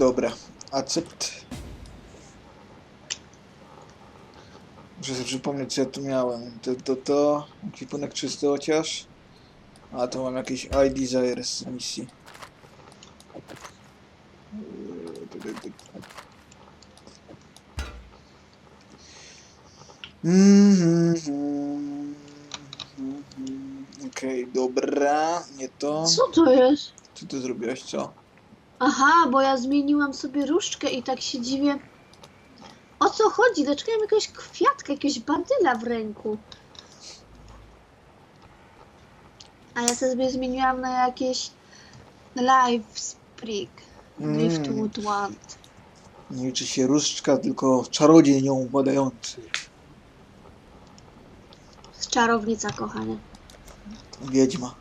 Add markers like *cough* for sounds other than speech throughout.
Dobra, accept. Muszę sobie przypomnieć, co ja tu miałem. To, to, to. Ekwipunek czysty chociaż. A, tu mam jakieś ID desires z misji. Mhm. Okej, dobra, nie to. Co to jest? Co ty zrobiłaś, co? Aha, bo ja zmieniłam sobie różdżkę i tak się dziwię. O co chodzi? Dlaczego ja mam jakiegoś kwiatka, jakiegoś badyla w ręku? A ja sobie zmieniłam na jakieś Live Sprig. Driftwood Want. Nie liczy się różdżka, tylko czarodziej nią władający. Z czarownica, kochanie. Wiedźma.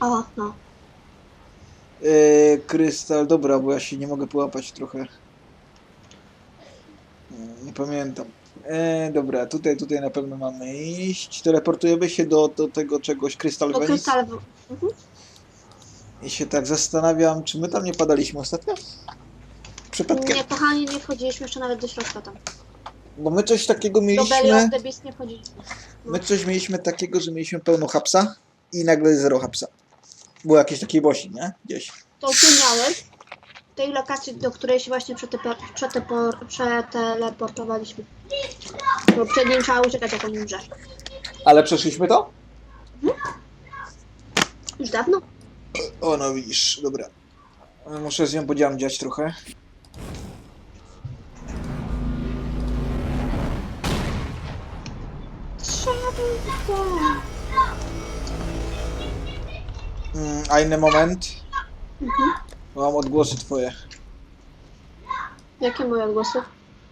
O, no. Eee, krystal, dobra, bo ja się nie mogę połapać trochę. Mm, Nie pamiętam. Eee, dobra, tutaj, tutaj na pewno mamy iść. Teleportujemy się do, do tego czegoś, Crystal Do Venice. krystal. Mhm. I się tak zastanawiam, czy my tam nie padaliśmy ostatnio? Przypadkiem. Nie, kochanie, nie wchodziliśmy jeszcze nawet do środka tam. Bo my coś takiego Do Belly mieliśmy. of the Beast nie wchodziliśmy. My coś mieliśmy takiego, że mieliśmy pełno hapsa i nagle zero hapsa. Było jakieś takie bosi, nie? Gdzieś. To ty miałeś w tej lokacji, do której się właśnie przetepe- przetepo- przeteleportowaliśmy. Bo przed nim trzeba uciekać, jak on umrze. Ale przeszliśmy to? Już dawno? O, no widzisz, dobra. Muszę z nią podziamdziać trochę. Mm, a inny moment. Mhm. Mam odgłosy twoje. Jakie moje odgłosy?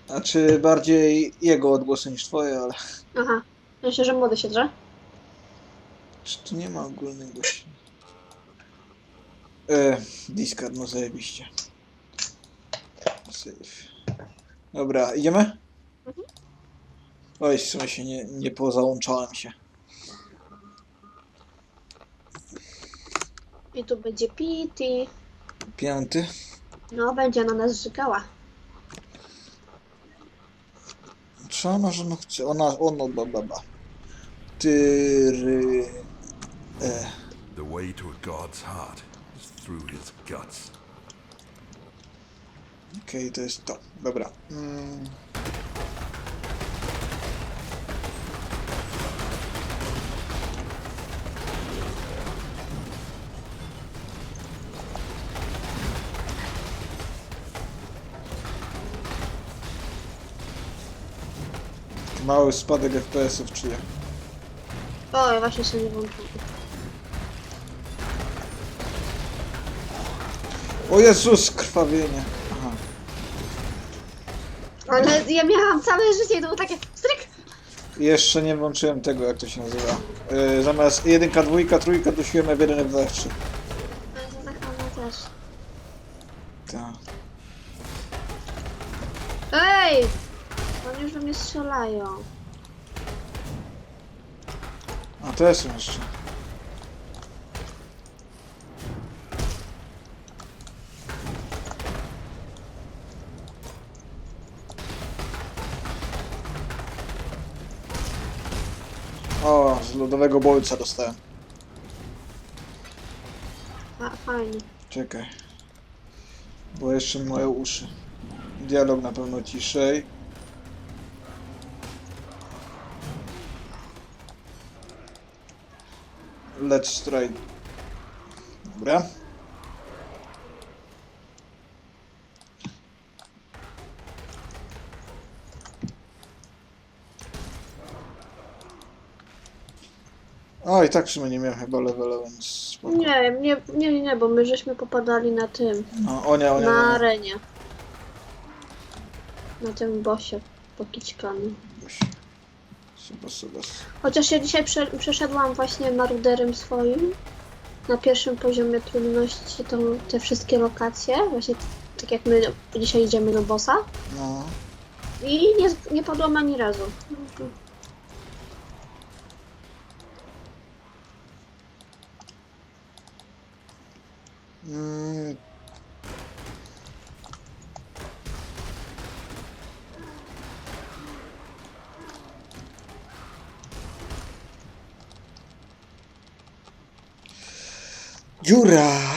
Znaczy bardziej jego odgłosy niż twoje, ale... Aha. Myślę, że młody się drze. Czy tu nie ma ogólnych gości? E, Discard, no zajebiście. Save. Dobra, idziemy? Mhm. Oj, w sumie się nie, nie pozałączałem się. I tu będzie Pity. Pięty. No, będzie na nas żygała. Co ona, że ona chce? Ona, ono, ba, ba, ba. Tyry... E, The way to a god's heart is through his guts. Okej, to jest to. Dobra. Mm. Mały spadek FPS-ów czuję. O, ja właśnie sobie nie włączyłam. O Jezus, krwawienie. Aha. Ale ja miałam całe życie i to było takie stryk. Jeszcze nie włączyłem tego, jak to się nazywa. Yy, zamiast jedynka, dwójka, trójka, dusiłem F1, F2, F3. Strzelają. A to jest jeszcze. O, z lodowego bolca dostałem. A, fajnie. Czekaj. Bo jeszcze moje uszy. Dialog na pewno ciszej. Let's try. Dobra. O, i tak w sumie nie miałem chyba levela, więc spoko. Nie, nie, nie, nie, bo my żeśmy popadali na tym. No, o nie, o nie, Na o nie. arenie. Na tym bosie pokićkami. Chociaż ja dzisiaj prze, przeszedłam właśnie maruderem swoim. Na pierwszym poziomie trudności to te wszystkie lokacje. Właśnie tak jak my dzisiaj idziemy do bossa. No. I nie, nie padłam ani razu. Mm. Jura.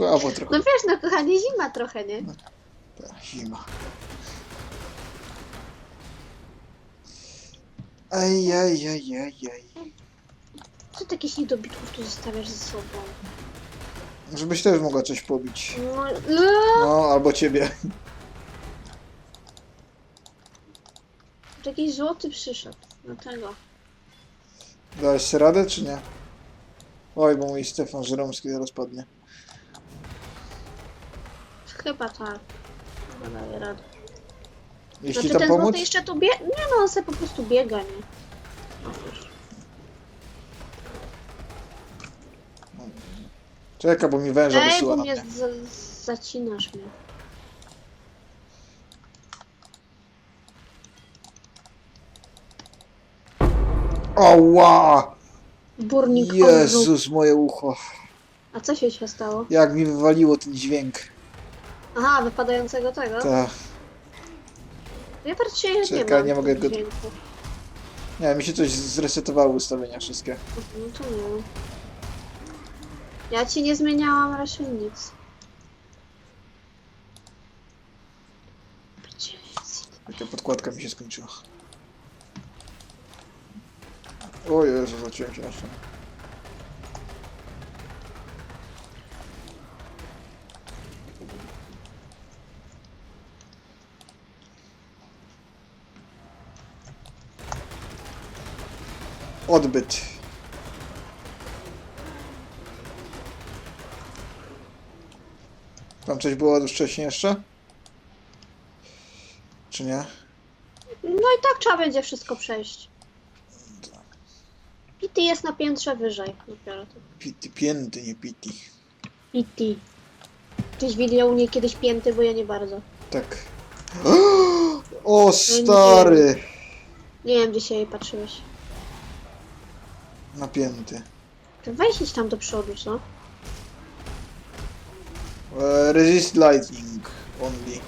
Słabo trochę. No wiesz, no kochanie, zima trochę, nie? Ta zima. Aj, aj, aj, aj, aj. Co ty jakichś niedobitków tu zostawiasz ze sobą? Żebyś też mogła coś pobić. No, no. No, albo ciebie. Jakiś złoty przyszedł. Do tego. Dałeś radę, czy nie? Oj, bo mój Stefan Żeromski zaraz padnie. Chyba tak. Chyba daje radę. Jeśli Znaczy tam ten pomóc? złoty jeszcze tu biega. Nie no, on sobie po prostu biega, nie? No, wiesz. Czekaj, bo mi węża Ej, wysyła bo na mnie mnie. za, zacinasz mnie. Oła! Burnik Jezu. Jezus, moje ucho. A co się dzisiaj stało? Jak mi wywaliło ten dźwięk. Aha, wypadającego tego? Ta. Ja praktycznie nie Czekaj, mam nie mogę go- dźwięku. Nie, mi się coś zresetowało ustawienia wszystkie. No to nie. Ja ci nie zmieniałam raczej nic. Taka podkładka mi się skończyła. O Jezu, zaciąłem się ścianę. Odbyt. Tam coś było już wcześniej jeszcze? Czy nie? No i tak trzeba będzie wszystko przejść. Pity jest na piętrze wyżej dopiero. Pity, pięty, nie pity. Pity. Tyś widział u niej kiedyś pięty, bo ja nie bardzo. Tak. *gasps* O, stary! Nie wiem, gdzie się jej patrzyłeś. Napięty. To Weź idź tam do przodu, co? E, Resist lightning only.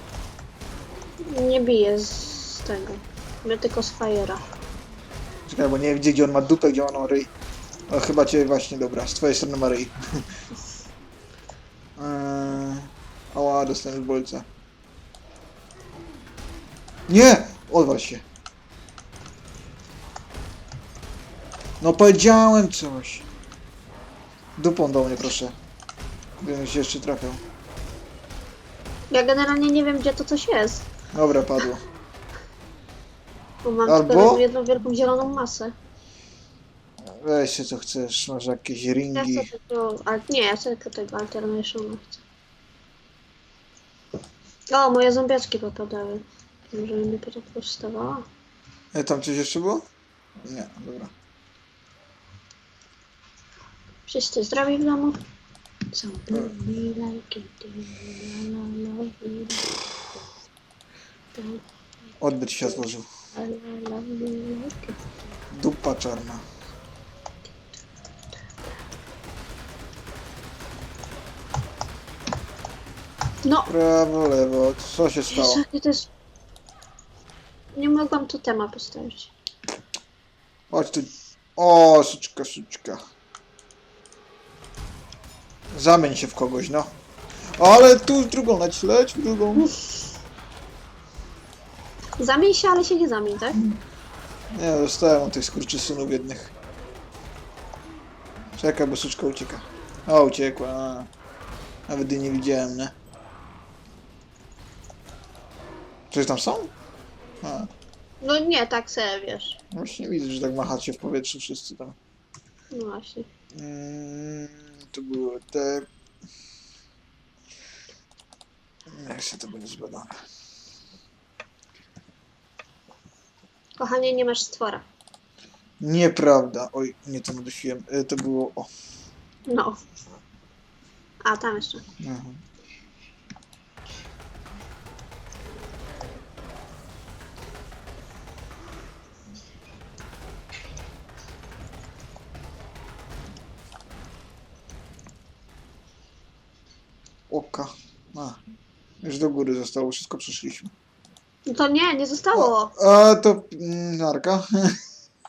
Nie bije z tego. My tylko z Fire'a. Czekaj, bo nie wiem gdzie, on ma dupę, gdzie on ma ryj. O, chyba cię właśnie, dobra, z twojej strony ma ryj. eee, *laughs* ała, dostałem bolca. Nie! Odwal się. No powiedziałem coś. Dupą do mnie, proszę. Gdybym się jeszcze trafiał. Ja generalnie nie wiem, gdzie to coś jest. Dobra, padło. Bo mam Albo- tylko jedną wielką zieloną masę. Weź się co chcesz, masz jakieś Ja ringi. chcę tylko... Al... Nie, ja chcę tylko tego alternationa chcę. O, moje zombiaczki popadały. Może mi powstawała? E, tam coś jeszcze było? Nie, dobra. Wszyscy zdrowi w domu? So do me like you do, la, la, love you like you do, Odbyt się złożył. la, la, love you like you Dupa czarna. do. No, Prawo, lewo. Co się stało? Jezu, jakie to jest... Nie mogłam tu tema postawić. Chodź tu. O, suczka, suczka. Zamień się w kogoś, no. Ale tu w drugą leć, leć w drugą. Zamień się, ale się nie zamień, tak? Nie, dostałem od tych skurczysynów jednych. Czekaj, bo suczka ucieka. O, uciekła. A. Nawet jej nie widziałem, nie? Coś tam są? A, No nie, tak sobie, wiesz. właśnie widzę, że tak machacie w powietrzu wszyscy tam. No właśnie. Mm, to było te... Jak się to będzie zbadane? Kochanie, nie masz stwora. Nieprawda. Oj, nie to nadusiłem. E, To było... O. No. A, tam jeszcze. Mhm. Do góry zostało, wszystko przeszliśmy. No to nie, nie zostało. A to mm, narka.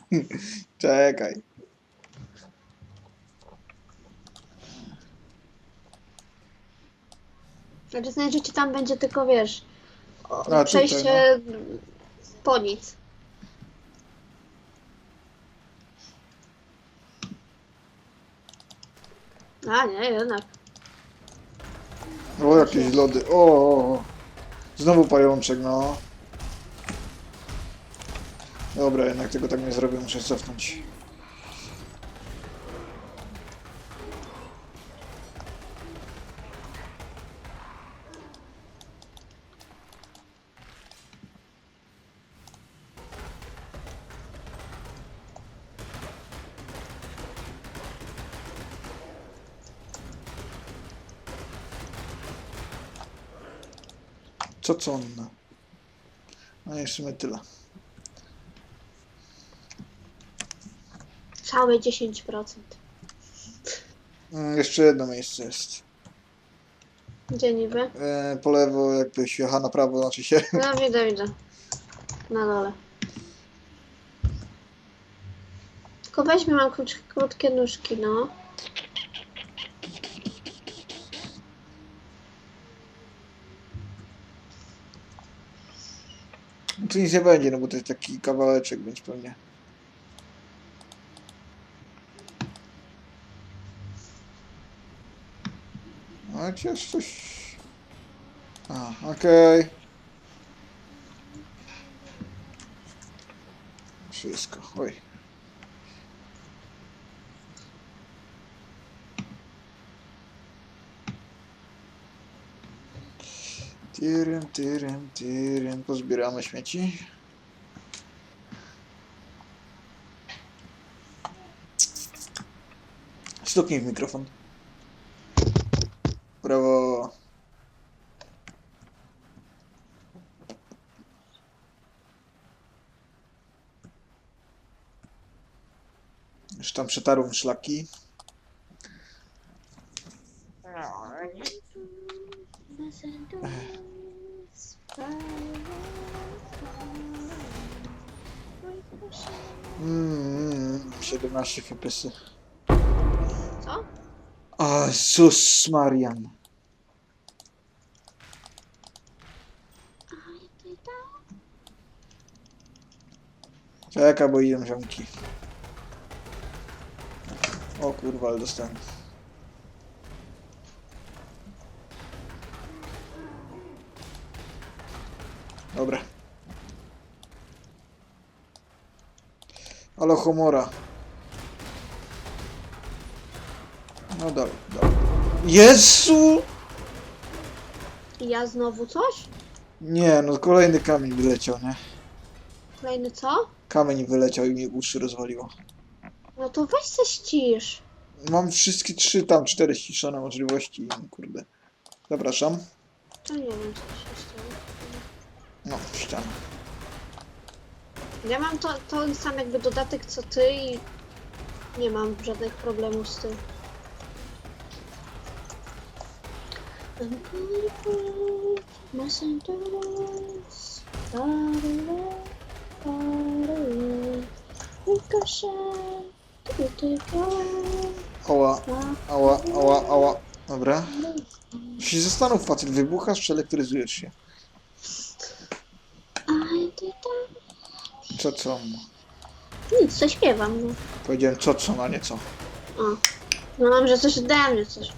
*laughs* Czekaj. Znaczy, ci tam będzie tylko, wiesz, o, A, tutaj, przejście po nic. A, nie, jednak. O, jakieś lody. O. Znowu pajączek, no. Dobra, jednak tego tak nie zrobię, muszę cofnąć. Co co on? No i w sumie tyle. Całe 10%. Mm, jeszcze jedno miejsce jest. Gdzie niby? E, po lewo jakbyś jechał na prawo, znaczy się. No, widzę, widzę. Na dole. Tylko weźmy, mam krót, krótkie nóżki, no. Tu nic nie będzie, no bo to jest taki kawałeczek, więc pewnie. No chociaż coś... A, okej. Wszystko, oj. Tyrym, tyrym, tyrym. Pozbieramy śmieci. Stuknij w mikrofon. Brawo. Już tam przetarłem szlaki. Mm, 17 FPS. Co? A, sus Marian. Czekaj, bo idą ziomki. O kurwa, ale dostałem. Dobra. Ale humora. No dalej, dalej. Jezu! I ja znowu coś? Nie, no kolejny kamień wyleciał, nie? Kolejny co? Kamień wyleciał i mi uszy rozwaliło. No to weź se ścisz. Mam wszystkie trzy, tam cztery ściszone możliwości i kurde. Zapraszam. To nie wiem, co się stało. No, ściana. Ja mam to, to sam jakby dodatek co ty i nie mam żadnych problemów z tym. Ricochet, tu, tu, tu, Ała, far ała, ała, ała. Dobra. Się zastanów, facet, wybuchasz czy elektryzujesz się? Co co? Nic, co śpiewam, no. Powiedziałem co co, a nie co. O. No mam, że coś ode mnie coś.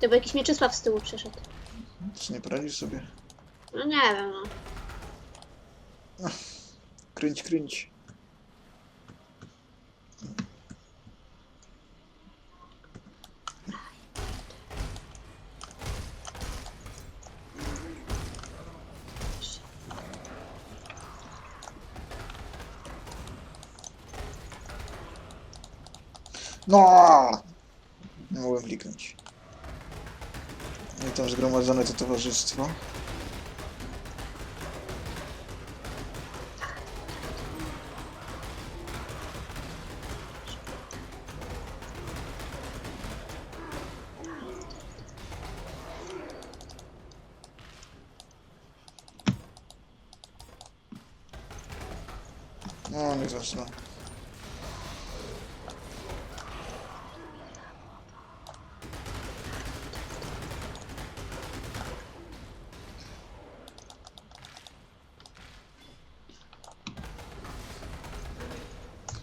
To by jakiś Mieczysław z tyłu przyszedł. Co nie poradzisz sobie? No nie wiem, no. Kręć, kręć. No! Nie mogłem kliknąć. No i tam zgromadzone to towarzystwo.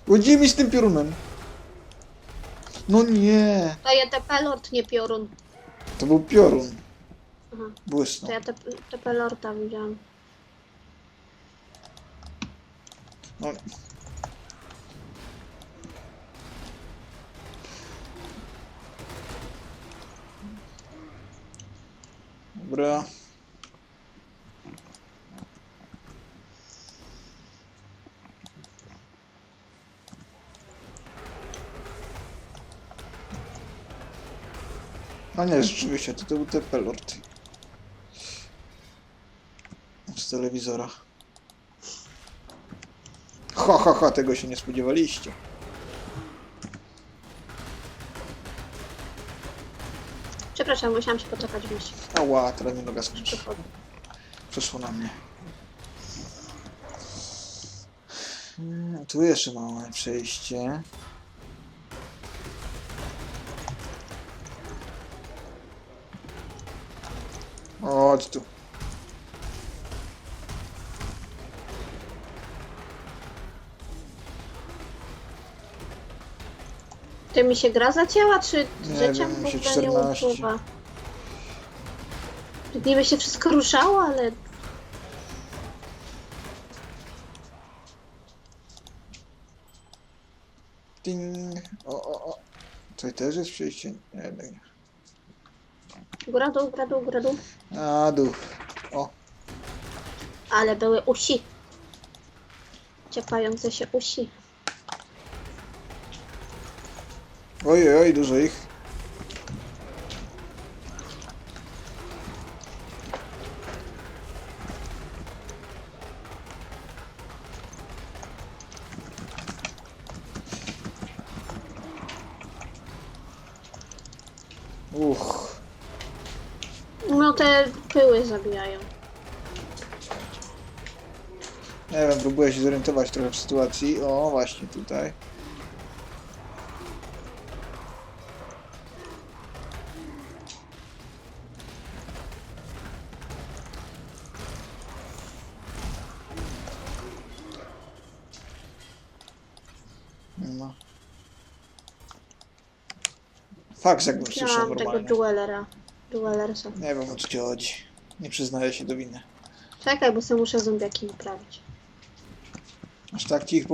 Ujdź mi z tym piorunem. No nie, To ja TP Lord, nie piorun. to był piorun. Aha. Błysnął. To ja TP TP Lorda widziałam. No. Dobra. A nie, rzeczywiście, to, to był TP Lord. Z telewizora. Ho, ho, ho, tego się nie spodziewaliście. Przepraszam, musiałam się poczekać w mieście. Ała, teraz mi noga skończy. Przeszło na mnie. Hmm, Tu jeszcze małe przejście. Chodź tu. Ty mi się gra zacięła, czy Nie wiem, w mi się ogóle nie 14. upływa? Niby się wszystko ruszało, ale Ting. O, o, o. Tutaj też jest przejście? Nie, jednak nie. góra dół, góra dół, góra dół. A, dół. O, Ale były usi. Ciepające się usi. oj, oj, oj, dużo ich. Zorientować trochę w sytuacji. O, właśnie tutaj. No. Faks jakbym słyszał Chciałam tego normalnie. duelera. Duelersa. Nie wiem o co ci chodzi. Nie przyznaję się do winy. Czekaj, bo sobie muszę zombiaki naprawić. Aż tak ci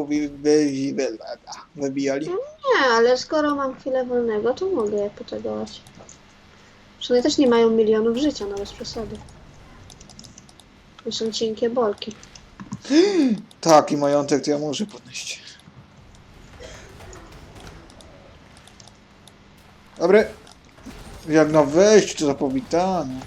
wybijali? Nie, ale skoro mam chwilę wolnego, to mogę je potegować. Przynajmniej też nie mają milionów życia, no bez przesady. To są cienkie bolki. *gasps* Taki majątek to ja muszę podnieść. Dobry. Jak na wejściu, to za powitanie.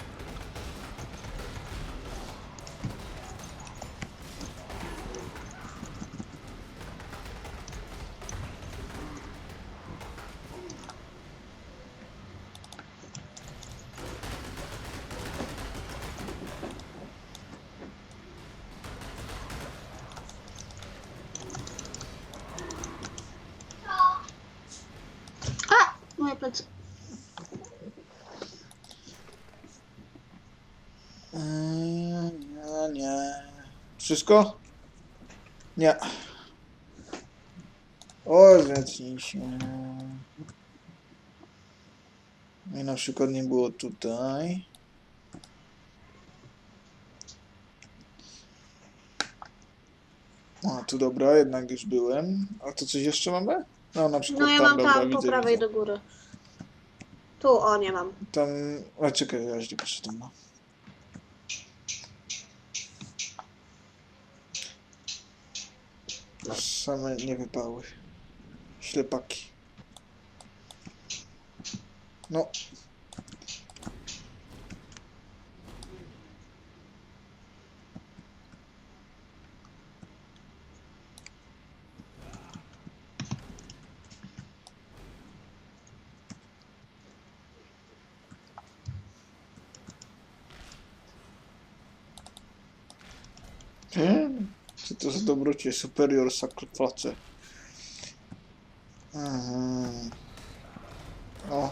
A! Moje plecy. Eee, Nie, nie. Wszystko? Nie. O, zetnij się. I na przykład nie było tutaj. A, tu dobra, jednak już byłem. A to coś jeszcze mamy? No, na przykład No ja tam, mam dobra, tam po widzę, prawej widzę. do góry. Tu, o, nie mam. Tam, a czekaj, ja źle poszedłem, no. Same nie wypały. Ślepaki. No. To za dobrocie? Superior sacrifice. Mhm. O.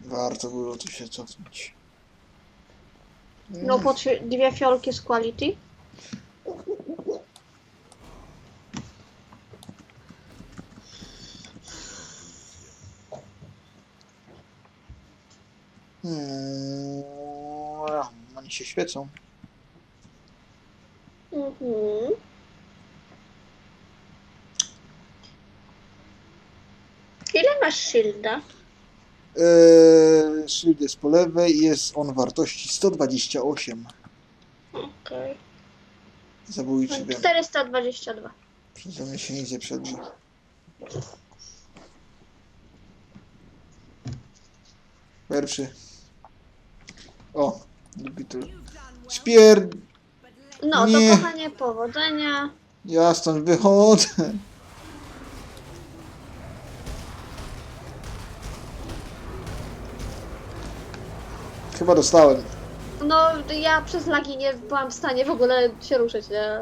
Warto było tu się cofnąć. No po dwie fiolki z quality. Hmm, oni się świecą. Mhm. Ile masz shielda? Eee, shield jest po lewej i jest on wartości 128. Okej. Zabójczy wiem. 422. Przeze mnie się nic nie przedrze. Pierwszy. O, drugi tu. Spier... No Nie. to kochanie, powodzenia. Ja stąd wychodzę. Chyba dostałem. No ja przez lagi nie byłam w stanie w ogóle się ruszyć, nie?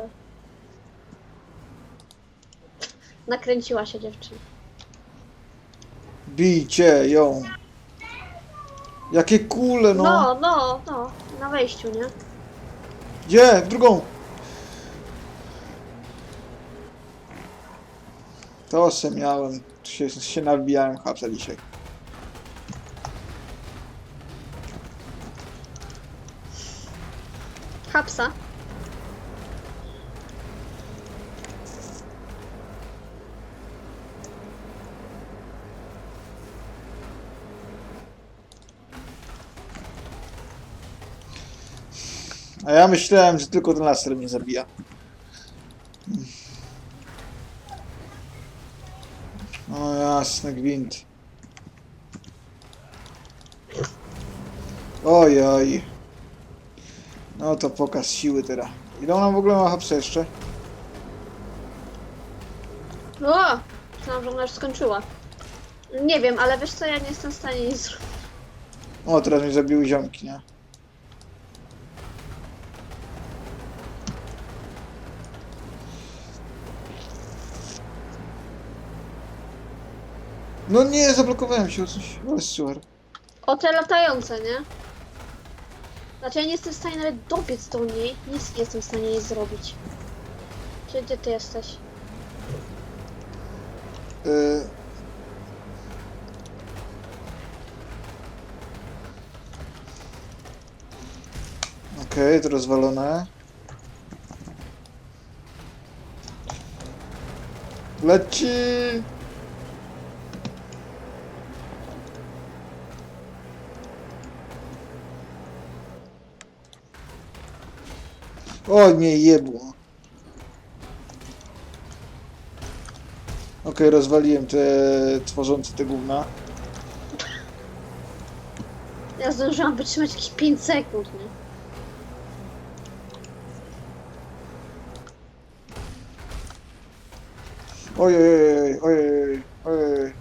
Nakręciła się dziewczyna. Bijcie ją. Jakie kule, no. No, no, no, na wejściu, nie? Gdzie? W drugą. To se miałem. Się, się nabijałem hapsa dzisiaj. Hapsa. A ja myślałem, że tylko ten laser mnie zabija. O jasny gwint. Oj, oj. No to pokaz siły teraz. Ile ona w ogóle ma hapsa jeszcze? O! Myślałam, że ona już skończyła. Nie wiem, ale wiesz co, ja nie jestem w stanie nic zrobić. O, teraz mnie zabiły ziomki, nie? No nie, zablokowałem się o coś. Ale super. O te latające, nie? Znaczy ja nie jestem w stanie nawet dobiec do niej. Nic nie jestem w stanie jej zrobić. Czy gdzie ty jesteś? Y... Okej, to rozwalone. Leci! O nie, jebło. Okej, rozwaliłem te tworzące te gówna. Ja zdążyłam wytrzymać jakieś 5 sekund, nie? Ojej, ojej, ojej.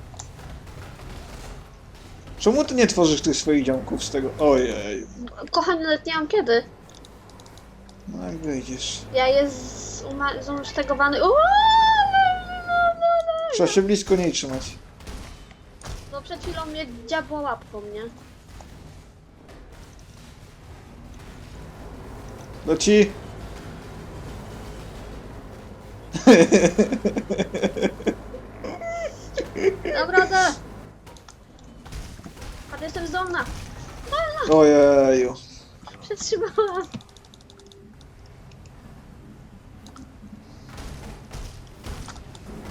Czemu ty nie tworzysz tych swoich ziomków z tego? Ojej. Kochany, nawet nie mam kiedy. No jak wyjdziesz. Ja jest. Uuu, Trzeba się blisko niej trzymać. No przed chwilą mnie dziabła łapką, nie? Leci. Dam radę! Ale jestem zdolna! Ojeju. Przetrzymałam!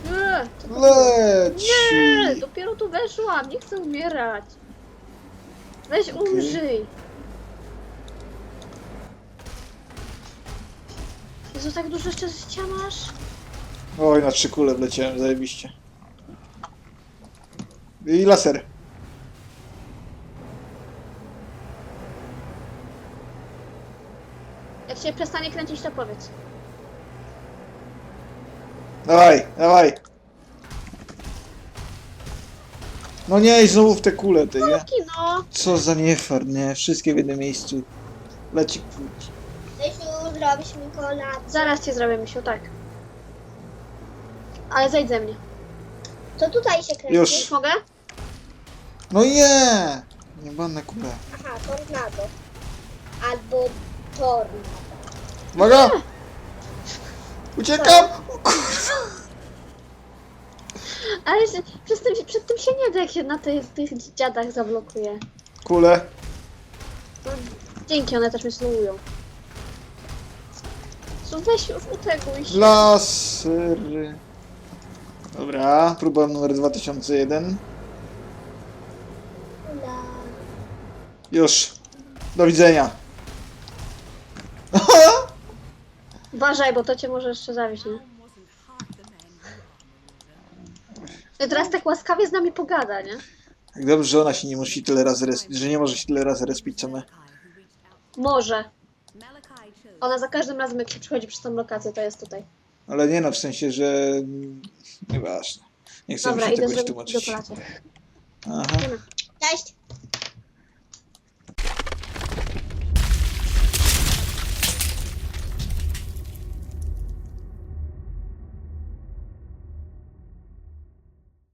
Nie, co to było? Leci. Nie, dopiero tu weszłam, nie chcę umierać. Weź umrzyj. Jezu, tak dużo jeszcze życia masz? Oj, na trzy kule wleciałem, zajebiście. I laser. Jak się przestanie kręcić, to powiedz. Dawaj, dawaj. No nie, i znowu w te kule, ty, nie? Kino! Co za niefart, nie? Wszystkie w jednym miejscu. Leci. Lesiu, zrobisz mi kolację. Zaraz cię zrobię, misiu, tak. Ale zejdź ze mnie. Co tutaj się kręci? Już. Już mogę? No nie! Niebane kule. Aha, tornado. Albo tornado. Uwaga! Uciekam! O! Ale się, przez tym, przed tym się nie da, jak się na tych, tych dziadach zablokuje. Kule. No, dzięki, one też mnie slowują. Co weź już uteguj się. Lasery. Dobra, próba numer 2001. Ula. Już. Do widzenia. Uważaj, bo to cię może jeszcze zawieść, nie? I teraz tak łaskawie z nami pogada, nie? Jak dobrze, że ona się nie musi tyle razy respić, że nie może się tyle razy respić co my. Może. Ona za każdym razem, jak się przychodzi przez tą lokację, to jest tutaj. Ale nie no, w sensie, że... Nieważne. Nie chcę mi Dobra, się idę tego zrobić tłumaczyć. Aha. Cześć.